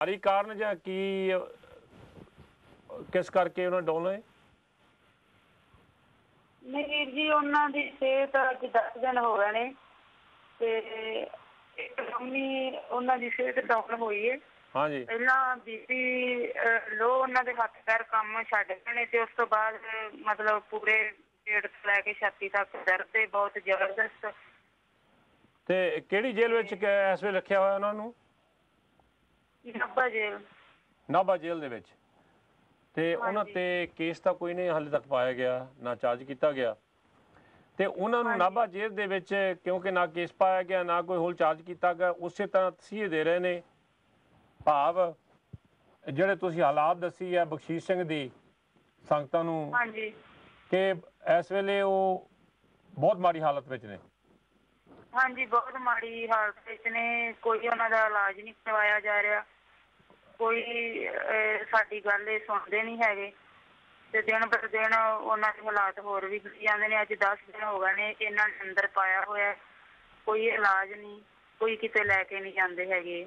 ਸਾਰੀ ਕਾਰਨ ਜਾਂ ਕੀ ਕਿਸ ਕਰਕੇ ਉਹਨਾਂ ਡਾਊਨ ਹੋਏ ਨਹੀਂ ਜੀ ਉਹਨਾਂ ਦੀ ਸਿਹਤ ਅੱਜ 10 ਦਿਨ ਹੋ ਗਏ ਨੇ ਤੇ ਇੱਕਦਮ ਉਹਨਾਂ ਦੀ ਸਿਹਤ ਡਾਊਨ ਹੋਈ ਹੈ ਹਾਂਜੀ। ਪਹਿਲਾਂ ਬੀਪੀ ਲੋ ਉਹਨਾਂ ਦੇ ਹੱਥ ਪੈਰ ਕੰਮ ਛੱਡ ਗਏ ਨੇ ਤੇ ਉਸ ਤੋਂ ਬਾਅਦ ਮਤਲਬ ਪੂਰੇ ਪੇਟ ਤੋਂ ਲੈ ਕੇ ਛਾਤੀ ਤੱਕ ਦਰਦ ਤੇ ਬਹੁਤ ਜ਼ਬਰਦਸਤ। ਤੇ ਕਿਹੜੀ ਜੇਲ੍ਹ ਵਿੱਚ ਇਸ ਵੇਲੇ ਰੱਖਿਆ ਹੋਇਆ ਉਹਨਾਂ ਨੂੰ? ਨੱਬਾ ਜੇਲ ਨਾਭਾ ਜੇਲ੍ਹ ਦੇ ਵਿੱਚ। ਤੇ ਉਹਨਾਂ। ਤੇ ਕੇਸ ਤਾਂ ਕੋਈ ਨਹੀਂ ਹਾਲੇ ਤੱਕ ਪਾਇਆ ਗਿਆ ਨਾ ਚਾਰਜ ਕੀਤਾ ਗਿਆ। ਤੇ ਉਹਨਾਂ ਨੂੰ। ਨਾਭਾ ਜੇਲ੍ਹ ਦੇ ਵਿੱਚ ਕਿਉਂਕਿ ਨਾ ਕੇਸ ਪਾਇਆ ਗਿਆ ਨਾ ਕੋਈ ਹੋਰ ਚਾਰਜ ਕੀਤਾ ਗਿਆ ਉਸੇ ਤਰ੍ਹਾਂ ਤਸੀਹੇ ਦੇ ਰਹੇ ਨੇ। ਭਾਵ ਜਿਹੜੇ ਤੁਸੀਂ ਹਾਲਾਤ ਦੱਸੀ ਹੈ ਬਖਸ਼ੀਸ਼ ਸਿੰਘ ਦੀ ਸੰਗਤਾਂ ਨੂੰ ਹਾਂਜੀ। ਕਿ ਇਸ ਵੇਲੇ ਉਹ ਬਹੁਤ ਮਾੜੀ ਹਾਲਤ ਵਿੱਚ ਨੇ। ਹਾਂਜੀ ਬਹੁਤ ਮਾੜੀ ਹਾਲਤ ਵਿੱਚ ਨੇ ਕੋਈ ਉਹਨਾਂ ਦਾ ਇਲਾਜ ਨਹੀਂ ਕਰਵਾਇਆ ਜਾ ਰਿਹਾ। ਕੋਈ ਅਹ, ਸਾਡੀ ਗੱਲ ਇਹ ਸੁਣਦੇ ਨਹੀਂ ਹੈਗੇ। ਤੇ ਦਿਨ ਪਰ ਦਿਨ ਉਹਨਾਂ ਦੇ ਹਾਲਾਤ ਹੋਰ ਵੀ ਵਿਗੜੀ ਜਾਂਦੇ ਨੇ। ਅੱਜ 10 ਦਿਨ ਹੋ ਗਏ ਨੇ ਇਹਨਾਂ ਨੇ ਅੰਦਰ ਪਾਇਆ ਹੋਇਆ ਹੈ। ਕੋਈ ਇਲਾਜ ਨਹੀਂ ਕੋਈ ਕਿਤੇ ਲੈ ਕੇ ਨਹੀਂ ਜਾਂਦੇ ਹੈਗੇ।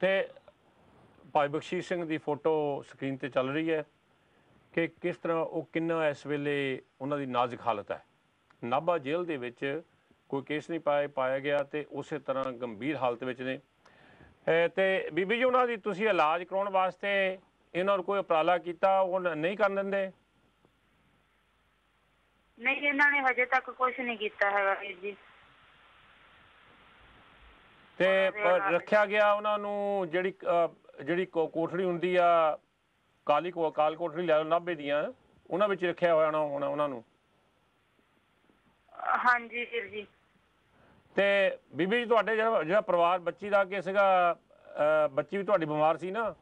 ਤੇ ਭਾਈ ਬਖਸ਼ੀਸ਼ ਸਿੰਘ ਦੀ ਫੋਟੋ ਸਕਰੀਨ ਤੇ ਚੱਲ ਰਹੀ ਹੈ ਕਿ ਕਿਸ ਤਰ੍ਹਾਂ ਉਹ ਕਿੰਨਾ ਇਸ ਵੇਲੇ ਉਹਨਾਂ ਦੀ ਨਾਜ਼ੁਕ ਹਾਲਤ ਹੈ? ਨਾਭਾ ਜੇਲ੍ਹ ਦੇ ਵਿੱਚ ਕੋਈ ਕੇਸ ਨਹੀਂ ਪਾਇਆ ਪਾਇਆ ਗਿਆ ਤੇ ਉਸੇ ਤਰ੍ਹਾਂ ਗੰਭੀਰ ਹਾਲਤ ਵਿੱਚ ਨੇ। ਤੇ ਬੀਬੀ ਜੀ ਉਹਨਾਂ ਦੀ ਤੁਸੀਂ ਇਲਾਜ ਕਰਾਉਣ ਵਾਸਤੇ ਇਹਨਾਂ ਨੂੰ ਕੋਈ ਉਪਰਾਲਾ ਕੀਤਾ ਉਹ ਨਹੀਂ ਕਰਨ ਦਿੰਦੇ? ਨਹੀਂ ਇਹਨਾਂ ਨੇ ਹਜੇ ਤੱਕ ਕੁਝ ਨਹੀਂ ਕੀਤਾ ਹੈਗਾ ਵੀਰ ਜੀ। ਤੇ ਰੱਖਿਆ ਗਿਆ ਉਹਨਾਂ ਨੂੰ ਜਿਹੜੀ ਜਿਹੜੀ ਕੋਠੜੀ ਹੁੰਦੀ ਆ ਕਾਲੀ ਕੋ ਕਾਲ ਕੋਠੜੀ ਲੈ ਨਾਭੇ ਦੀਆਂ ਉਹਨਾਂ ਵਿੱਚ ਰੱਖਿਆ ਹੋਇਆ ਹੋਣਾ ਉਹਨਾਂ ਨੂੰ? ਹਾਂਜੀ ਵੀਰ ਜੀ। ਤੇ ਬੀਬੀ ਜੀ ਤੁਹਾਡੇ ਜਿਹੜਾ ਜਿਹੜਾ ਪਰਿਵਾਰ ਬੱਚੀ ਦਾ ਕੀ ਸੀਗਾ ਅਹ, ਬੱਚੀ ਵੀ ਤੁਹਾਡੀ ਬਿਮਾਰ ਸੀ ਨਾ?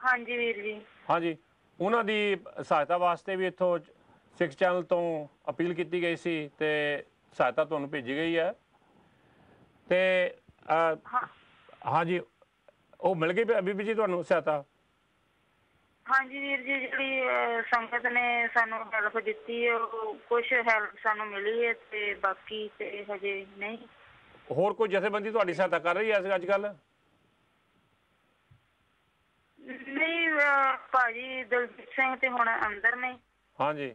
ਹਾਂਜੀ ਵੀਰ ਜੀ। ਹਾਂਜੀ। ਉਹਨਾਂ ਦੀ ਸਹਾਇਤਾ ਵਾਸਤੇ ਵੀ ਇੱਥੋਂ ਸਿੱਖ ਚੈਨਲ ਤੋਂ ਅਪੀਲ ਕੀਤੀ ਗਈ ਸੀ ਤੇ ਸਹਾਇਤਾ ਤੁਹਾਨੂੰ ਭੇਜੀ ਗਈ ਹੈ। ਤੇ ਅਹ, ਹਾਂ। ਹਾਂਜੀ। ਉਹ ਮਿਲ ਗਈ ਬੀਬੀ ਜੀ ਤੁਹਾਨੂੰ ਸਹਾਇਤਾ? ਹਾਂਜੀ ਵੀਰ ਜੀ ਜਿਹੜੀ ਅਹ, ਸੰਗਤ ਨੇ ਸਾਨੂੰ ਹੈਲਪ ਦਿੱਤੀ ਹੈ ਉਹ ਕੁਝ ਹੈਲਪ ਸਾਨੂੰ ਮਿਲੀ ਹੈ ਤੇ ਬਾਕੀ ਤੇ ਹਜੇ ਨਹੀਂ। ਹੋਰ ਕੋਈ ਜਥੇਬੰਦੀ ਤੁਹਾਡੀ ਸਹਾਇਤਾ ਕਰ ਰਹੀ ਹੈ ਅੱਜ ਕੱਲ ਨਹੀਂ ਅਹ, ਭਾਜੀ ਦਲਜੀਤ ਸਿੰਘ ਤੇ ਹੁਣ ਅੰਦਰ ਨੇ। ਹਾਂਜੀ।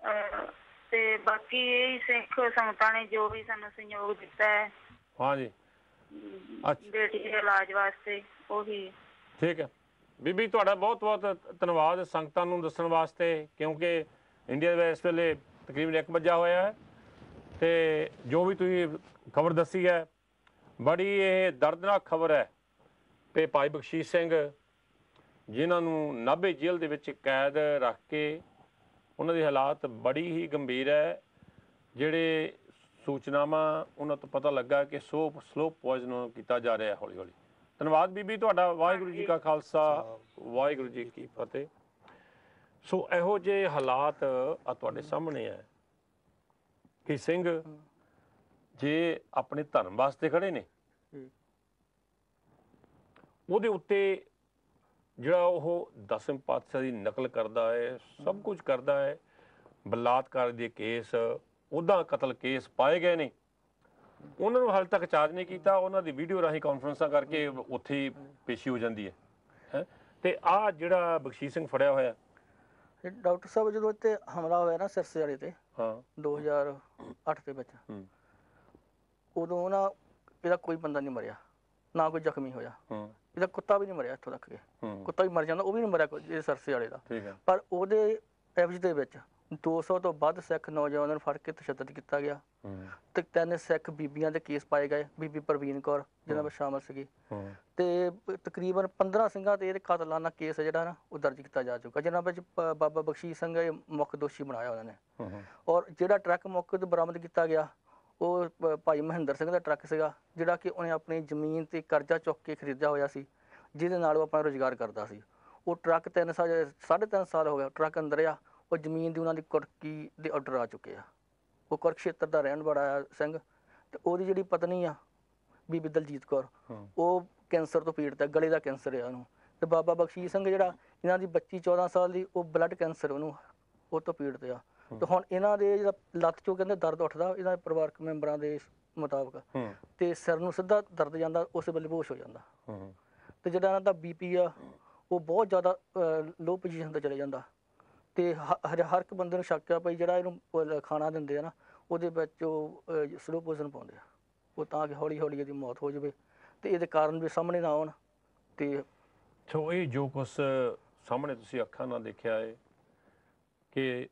ਅਹ, ਤੇ ਬਾਕੀ ਇਹ ਸਿੱਖ ਸੰਗਤਾਂ ਨੇ ਜੋ ਵੀ ਸਾਨੂੰ ਸਹਿਯੋਗ ਦਿੱਤਾ ਹੈ। ਹਾਂਜੀ। ਅੱਛਾ। ਬੇਟੀ ਦੇ ਇਲਾਜ ਵਾਸਤੇ ਉਹੀ। ਠੀਕ ਹੈ। ਬੀਬੀ, ਤੁਹਾਡਾ ਬਹੁਤ ਬਹੁਤ ਧੰਨਵਾਦ ਸੰਗਤਾਂ ਨੂੰ ਦੱਸਣ ਵਾਸਤੇ, ਕਿਉਂਕਿ ਇੰਡੀਆ ਦੇ ਇਸ ਵੇਲੇ ਤਕਰੀਬਨ 1 ਵਜਾ ਹੋਇਆ ਹੈ। ਤੇ ਜੋ ਵੀ ਤੁਸੀਂ ਖਬਰ ਦੱਸੀ ਹੈ, ਬੜੀ ਇਹ ਦਰਦਨਾਕ ਖਬਰ ਹੈ ਤੇ ਭਾਈ ਬਖਸ਼ੀਸ਼ ਸਿੰਘ, ਜਿਨ੍ਹਾਂ ਨੂੰ ਨਾਭੇ ਜੇਲ੍ਹ ਦੇ ਵਿੱਚ ਕੈਦ ਰੱਖ ਕੇ ਉਹਨਾਂ ਦੇ ਹਾਲਾਤ ਬੜੀ ਹੀ ਗੰਭੀਰ ਹੈ, ਜਿਹੜੇ ਸੂਚਨਾਵਾਂ ਉਹਨਾਂ ਤੋਂ ਪਤਾ ਲੱਗਾ ਕਿ ਸੋ ਸਲੋ ਪੋਇਜ਼ਨ ਕੀਤਾ ਜਾ ਰਿਹਾ ਹੌਲੀ ਹੌਲੀ ਧੰਨਵਾਦ ਬੀਬੀ ਤੁਹਾਡਾ ਵਾਹਿਗੁਰੂ ਜੀ ਕਾ ਖਾਲਸਾ ਵਾਹਿਗੁਰੂ ਜੀ ਕੀ ਫਤਿਹ। ਸੋ ਇਹੋ ਜਿਹੇ ਹਾਲਾਤ ਆ ਤੁਹਾਡੇ ਸਾਹਮਣੇ ਹੈ ਕਿ ਸਿੰਘ ਜੇ ਆਪਣੇ ਧਰਮ ਵਾਸਤੇ ਖੜੇ ਨੇ। ਉਹਦੇ ਉੱਤੇ ਜਿਹੜਾ ਉਹ ਦਸਮ ਪਾਤਸ਼ਾਹ ਦੀ ਨਕਲ ਕਰਦਾ ਹੈ ਸਭ ਕੁਝ ਕਰਦਾ ਹੈ ਬਲਾਤਕਾਰ ਦੇ ਕੇਸ ਉਹਦਾ ਕਤਲ ਕੇਸ ਪਾਏ ਗਏ ਨੇ। ਉਹਨਾਂ ਨੂੰ ਹਾਲੇ ਤੱਕ ਚਾਰਜ ਨਹੀਂ ਕੀਤਾ ਉਹਨਾਂ ਦੀ ਵੀਡੀਓ ਰਾਹੀਂ ਕਾਨਫਰੰਸਾਂ ਕਰਕੇ ਉੱਥੇ ਪੇਸ਼ੀ ਹੋ ਜਾਂਦੀ ਹੈ ਹੈ? ਤੇ ਆ ਜਿਹੜਾ ਬਖਸ਼ੀਸ਼ ਸਿੰਘ ਫੜਿਆ ਹੋਇਆ। ਇਹ ਡਾਕਟਰ ਸਾਹਿਬ ਜਦੋਂ ਇੱਥੇ ਹਮਲਾ ਹੋਇਆ ਨਾ ਸਿਰਸੇ ਵਾਲੇ ਤੇ ਹਾਂ। 2008 ਦੇ ਵਿੱਚ ਹੂੰ। ਉਦੋਂ ਨਾ ਇਹਦਾ ਕੋਈ ਬੰਦਾ ਨਹੀਂ ਮਰਿਆ ਨਾ ਕੋਈ ਜ਼ਖਮੀ ਹੋਇਆ। ਹੂੰ। ਇਹਦਾ ਕੁੱਤਾ ਵੀ ਨਹੀਂ ਮਰਿਆ ਇੱਥੋਂ ਤੱਕ ਕਿ। ਕੁੱਤਾ ਵੀ ਮਰ ਜਾਂਦਾ ਉਹ ਵੀ ਨਹੀਂ ਮਰਿਆ ਕੋਈ ਇਹ ਸਰਸੇ ਵਾਲੇ ਦਾ। ਠੀਕ ਹੈ। ਪਰ ਉਹਦੇ ਐਵਜ ਦੇ ਵਿੱਚ 200 ਤੋਂ ਵੱਧ ਸਿੱਖ ਨੌਜਵਾਨਾਂ ਨੂੰ ਫੜ ਕੇ ਤਸ਼ੱਦਦ ਕੀਤਾ ਗਿਆ। ਤੇ ਤਿੰਨ ਸਿੱਖ ਬੀਬੀਆਂ ਦੇ ਕੇਸ ਪਾਏ ਗਏ। ਬੀਬੀ ਪ੍ਰਵੀਨ ਕੌਰ ਜਿਹਨਾਂ ਵਿੱਚ ਸ਼ਾਮਲ ਸੀਗੀ। ਤੇ ਤਕਰੀਬਨ 15 ਸਿੰਘਾਂ ਤੇ ਇਹਦੇ ਕਾਤਲਾਨਾ ਕੇਸ ਜਿਹੜਾ ਨਾ ਉਹ ਦਰਜ ਕੀਤਾ ਜਾ ਚੁੱਕਾ ਜਿਨ੍ਹਾਂ ਵਿੱਚ ਬਾਬਾ ਬਖਸ਼ੀਸ਼ ਸਿੰਘ ਇਹ ਮੁੱਖ ਦੋਸ਼ੀ ਬਣਾਇਆ ਉਹਨਾਂ ਨੇ। ਔਰ ਜਿਹੜਾ ਟਰੱਕ ਮੌਕੇ ਤੇ ਬਰਾਮਦ ਕੀਤਾ ਗਿਆ ਉਹ ਭਾਈ ਮਹਿੰਦਰ ਸਿੰਘ ਦਾ ਟਰੱਕ ਸੀਗਾ ਜਿਹੜਾ ਕਿ ਉਹਨੇ ਆਪਣੀ ਜ਼ਮੀਨ ਤੇ ਕਰਜ਼ਾ ਚੁੱਕ ਕੇ ਖਰੀਦਿਆ ਹੋਇਆ ਸੀ ਜਿਹਦੇ ਨਾਲ ਉਹ ਆਪਣਾ ਰੋਜ਼ਗਾਰ ਕਰਦਾ ਸੀ। ਉਹ ਟਰੱਕ 3 ਸਾਲ ਸਾਢੇ ਤਿੰਨ ਸਾਲ ਹੋ ਗਿਆ ਟਰੱਕ ਅੰਦਰ ਆ ਉਹ ਜ਼ਮੀਨ ਦੀ ਉਹਨਾਂ ਦੀ ਕੁਰਕੀ ਦੇ ਆਰਡਰ ਆ ਚੁੱਕੇ ਆ। ਉਹ ਕੁਰਕਸ਼ੇਤਰ ਦਾ ਰਹਿਣ ਵਾਲਾ ਆ ਸਿੰਘ ਤੇ ਉਹਦੀ ਜਿਹੜੀ ਪਤਨੀ ਆ ਬੀਬੀ ਦਲਜੀਤ ਕੌਰ ਉਹ ਕੈਂਸਰ ਤੋਂ ਪੀੜਤ ਹੈ ਗਲੇ ਦਾ ਕੈਂਸਰ ਹੈ ਉਹਨੂੰ। ਤੇ ਬਾਬਾ ਬਖਸ਼ੀਸ਼ ਸਿੰਘ ਜਿਹੜਾ ਇਹਨਾਂ ਦੀ ਬੱਚੀ 14 ਸਾਲ ਦੀ ਉਹ ਬਲੱਡ ਕੈਂਸਰ ਉਹਨੂੰ ਉਹ ਤੋਂ ਪੀੜਤ ਆ। ਤੇ ਹੁਣ ਇਹਨਾਂ ਦੇ ਜਿਹੜਾ ਲੱਤ ਚੋਂ ਕਹਿੰਦੇ ਦਰਦ ਉੱਠਦਾ ਇਹਨਾਂ ਦੇ ਪਰਿਵਾਰਕ ਮੈਂਬਰਾਂ ਦੇ ਮੁਤਾਬਕ। ਤੇ ਸਿਰ ਨੂੰ ਸਿੱਧਾ ਦਰਦ ਜਾਂਦਾ ਉਸੇ ਵੇਲੇ ਬੇਹੋਸ਼ ਹੋ ਜਾਂਦਾ। ਤੇ ਜਿਹੜਾ ਇਹਨਾਂ ਦਾ ਬੀਪੀ ਆ ਉਹ ਬਹੁਤ ਜ਼ਿਆਦਾ ਲੋ ਪੋਜੀਸ਼ਨ ਤੇ ਚਲੇ ਜਾਂਦਾ। ਤੇ ਹਰ ਹਰ ਇੱਕ ਬੰਦੇ ਨੂੰ ਸ਼ੱਕ ਆ ਭਈ ਜਿਹੜਾ ਇਹਨੂੰ ਖਾਣਾ ਦਿੰਦੇ ਆ ਨਾ ਉਹਦੇ ਵਿੱਚ ਉਹ ਸਲੋ ਪੋਜਨ ਪਾਉਂਦੇ ਆ। ਉਹ ਤਾਂ ਕਿ ਹੌਲੀ ਹੌਲੀ ਇਹਦੀ ਮੌਤ ਹੋ ਜਾਵੇ ਤੇ ਇਹਦੇ ਕਾਰਨ ਵੀ ਸਾਹਮਣੇ ਨਾ ਆਉਣ ਤੇ ਸੋ ਇਹ ਜੋ ਕੁਛ ਸਾਹਮਣੇ ਤੁਸੀਂ ਅੱਖਾਂ ਨਾਲ ਦੇਖਿਆ ਹੈ ਕਿ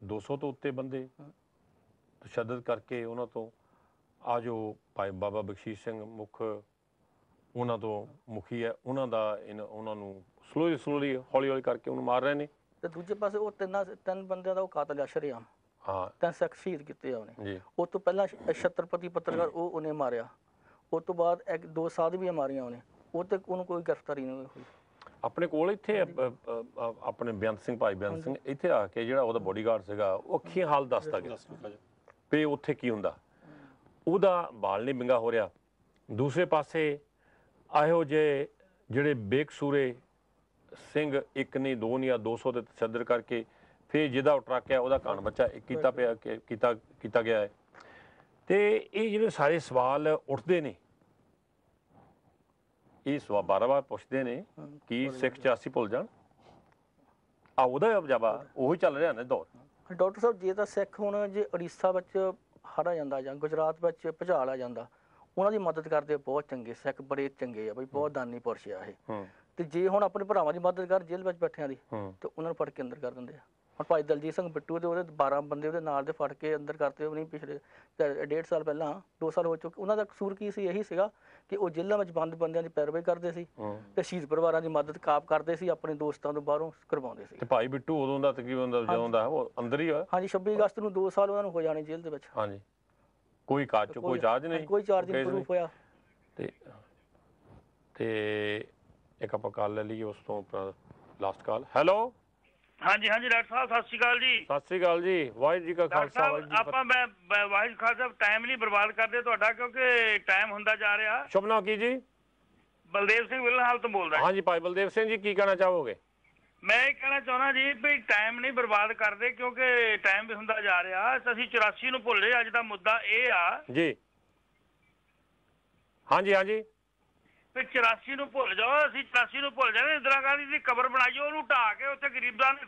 200 ਤੋਂ ਉੱਤੇ ਬੰਦੇ ਤਸ਼ੱਦਦ ਕਰਕੇ ਉਹਨਾਂ ਤੋਂ ਆ ਜੋ ਭਾਈ ਬਾਬਾ ਬਖਸ਼ੀਸ਼ ਸਿੰਘ ਮੁਖ ਉਹਨਾਂ ਤੋਂ ਮੁਖੀ ਹੈ ਉਹਨਾਂ ਦਾ ਉਹਨਾਂ ਨੂੰ ਸਲੋਲੀ ਸਲੋਲੀ ਹੌਲੀ ਹੌਲੀ ਕਰਕੇ ਉਹਨੂੰ ਮਾਰ ਰਹੇ ਨੇ। ਤੇ ਦੂਜੇ ਪਾਸੇ ਉਹ ਤਿੰਨਾਂ ਤਿੰਨ ਬੰਦਿਆਂ ਦਾ ਉਹ ਕਾਤਲ ਆ ਸ਼ਰੇਆਮ। ਹਾਂ। ਤਿੰਨ ਸਿੱਖ ਸ਼ਹੀਦ ਕੀਤੇ ਆ ਉਹਨੇ। ਉਹ ਤੋਂ ਪਹਿਲਾਂ ਛਤਰਪਤੀ ਪੱਤਰਕਾਰ ਉਹ ਉਹਨੇ ਮਾਰਿਆ। ਉਸ ਤੋਂ ਬਾਅਦ ਇੱਕ ਦੋ ਸਾਧਵੀਆਂ ਮਾਰੀਆਂ ਉਹਨੇ। ਉਹ ਤੇ ਉਹਨੂੰ ਕੋਈ ਗ੍ਰਿਫਤਾਰੀ ਨਹੀਂ ਹੋਈ। ਆਪਣੇ ਕੋਲ ਇੱਥੇ ਆਪਣੇ ਬੇਅੰਤ ਸਿੰਘ ਭਾਈ ਬੇਅੰਤ ਸਿੰਘ ਇੱਥੇ ਆ ਕੇ ਜਿਹੜਾ ਉਹਦਾ ਬੋਡੀਗਾਰਡ ਸੀਗਾ ਉਹ ਅੱਖੀਂ ਹਾਲ ਦੱਸਦਾ ਗਿਆ ਵੀ ਉੱਥੇ ਕੀ ਹੁੰਦਾ। ਉਹਦਾ ਬਾਲ ਨਹੀਂ ਵਿੰਗਾ ਹੋ ਰਿਹਾ। ਦੂਸਰੇ ਪਾਸੇ ਇਹੋ ਜੇ ਜਿਹੜੇ ਬੇਕਸੂਰੇ ਸਿੰਘ ਇੱਕ ਨਹੀਂ ਦੋ ਨਹੀਂ ਆ 200 ਦੇ ਤਸ਼ੱਦਦ ਕਰਕੇ ਫਿਰ ਜਿਹਦਾ ਟਰੱਕ ਹੈ ਉਹਦਾ ਕਾਣ ਬੱਚਾ ਕੀਤਾ ਪਿਆ ਕੀਤਾ ਕੀਤਾ ਗਿਆ ਹੈ। ਤੇ ਇਹ ਜਿਹੜੇ ਸਾਰੇ ਸਵਾਲ ਉੱਠਦੇ ਨੇ ਇਹ ਸਵਾਲ ਬਾਰ-ਬਾਰ ਪੁੱਛਦੇ ਨੇ ਕੀ ਸਿੱਖ 84 ਭੁੱਲ ਜਾਣ। ਆ ਉਹਦਾ ਜਵਾਬ ਉਹੀ ਚੱਲ ਰਿਹਾ ਨਾ ਦੌਰ। ਡਾਕਟਰ ਸਾਹਿਬ ਜੇ ਤਾਂ ਸਿੱਖ ਹੁਣ ਜੇ ਉੜੀਸਾ ਵਿੱਚ ਹੜਾ ਜਾਂਦਾ ਜਾਂ ਗੁਜਰਾਤ ਵਿੱਚ ਭੁਚਾਲ ਆ ਜਾਂਦਾ ਉਹਨਾਂ ਦੀ ਮਦਦ ਕਰਦੇ ਬਹੁਤ ਚੰਗੇ ਸਿੱਖ ਬੜੇ ਚੰਗੇ ਆ ਬਈ ਬਹੁਤ ਦਾਨੀ ਪੁਰਸ਼ ਆ ਇਹ। ਹੂੰ। ਤੇ ਜੇ ਹੁਣ ਆਪਣੇ ਭਰਾਵਾਂ ਦੀ ਮਦਦ ਕਰ ਜੇਲ੍ਹ ਵਿੱਚ ਬੈਠਿਆਂ ਦੀ ਤੇ ਉਹਨਾਂ ਨੂੰ ਫੜ ਕੇ ਅੰਦਰ ਕਰ ਦਿੰਦੇ ਆ। ਹੁਣ ਭਾਈ ਦਲਜੀਤ ਸਿੰਘ ਬਿੱਟੂ ਦੇ ਉਹਦੇ 12 ਬੰਦੇ ਉਹਦੇ ਨਾਲ ਦੇ ਫੜ ਕੇ ਅੰਦਰ ਕਰਤੇ ਉਹ ਨਹੀਂ ਪਿਛਲੇ ਤੇ ਡੇਢ ਸਾਲ ਪਹਿਲਾਂ 2 ਸਾਲ ਹੋ ਚੁੱਕੇ ਉਹਨਾਂ ਦਾ ਕਸੂਰ ਕੀ ਸੀ? ਇਹੀ ਸੀਗਾ ਕਿ ਉਹ ਜੇਲ੍ਹਾਂ ਵਿੱਚ ਬੰਦ ਬੰਦਿਆਂ ਦੀ ਪੈਰਵਾਈ ਕਰਦੇ ਸੀ ਤੇ ਸ਼ਹੀਦ ਪਰਿਵਾਰਾਂ ਦੀ ਮਦਦ ਕਾਪ ਕਰਦੇ ਸੀ ਆਪਣੇ ਦੋਸਤਾਂ ਤੋਂ ਬਾਹਰੋਂ ਕਰਵਾਉਂਦੇ ਸੀ। ਤੇ ਭਾਈ ਬਿੱਟੂ ਉਦੋਂ ਦਾ ਤਕਰੀਬਨ ਦਾ ਜਦੋਂ ਦਾ ਉਹ ਅੰਦਰ ਹੀ ਹੋਇਆ? ਹਾਂਜੀ 26 ਅਗਸਤ ਨੂੰ 2 ਸਾਲ ਉਹਨਾਂ ਨੂੰ ਹੋ ਜਾਣੇ ਜੇਲ੍ਹ ਦੇ ਵਿੱਚ। ਹਾਂਜੀ। ਕੋਈ ਕਾਜ ਕੋਈ ਚਾਰਜ ਨਹੀਂ? ਕੋਈ ਚਾਰਜ ਨਹੀਂ ਪ੍ਰੂਫ ਹੋਇਆ। ਤੇ ਤੇ ਇੱਕ ਆਪਾਂ ਕਾਲ ਲੈ ਲਈਏ ਉਸ ਤੋਂ ਲਾਸਟ ਕਾਲ ਹੈਲੋ ਹਾਂਜੀ ਹਾਂਜੀ ਡਾਕਟਰ ਸਾਹਿਬ ਸਤਿ ਸ਼੍ਰੀ ਅਕਾਲ ਜੀ। ਸਤਿ ਸ੍ਰੀ ਅਕਾਲ ਜੀ। ਵਾਹਿਗੁਰੂ ਜੀ ਕਾ ਖਾਲਸਾ ਵਾਹਿਗੁਰੂ ਜੀ ਆਪਾਂ ਮੈਂ ਖਾਨ ਸਾਹਿਬ ਟਾਈਮ ਨਹੀਂ ਬਰਬਾਦ ਕਰਦੇ ਤੁਹਾਡਾ ਕਿਉਂਕਿ ਟਾਈਮ ਹੁੰਦਾ ਜਾ ਰਿਹਾ। ਫਤਿਹ। ਸ਼ੁਭ ਨਾਮ ਕੀ ਜੀ? ਬਲਦੇਵ ਸਿੰਘ ਵਿਲਨਹਾਲ ਤੋਂ ਬੋਲਦਾ ਹਾਂਜੀ ਭਾਈ ਬਲਦੇਵ ਸਿੰਘ ਜੀ ਕੀ ਕਹਿਣਾ ਚਾਹੋਗੇ? ਮੈਂ ਇਹ ਕਹਿਣਾ ਚਾਹੁੰਦਾ ਜੀ ਵੀ ਟਾਈਮ ਨਹੀਂ ਬਰਬਾਦ ਕਰਦੇ ਕਿਉਂਕਿ ਟਾਈਮ ਵੀ ਹੁੰਦਾ ਜਾ ਰਿਹਾ। ਅਸੀਂ 84 ਨੂੰ ਭੁੱਲੇ ਅੱਜ ਦਾ ਮੁੱਦਾ ਇਹ ਆ ਜੀ। ਹਾਂਜੀ ਹਾਂਜੀ। ਵੀ 84 ਨੂੰ ਭੁੱਲ ਜਾਓ, ਅਸੀਂ 84 ਨੂੰ ਭੁੱਲ ਜਾਣਾ, ਇੰਦਰਾ ਗਾਂਧੀ ਦੀ ਕਬਰ ਬਣਾਈਓ, ਉਹਨੂੰ ਢਾਹ ਕੇ ਉੱਥੇ ਗਰੀਬਾਂ ਦੇ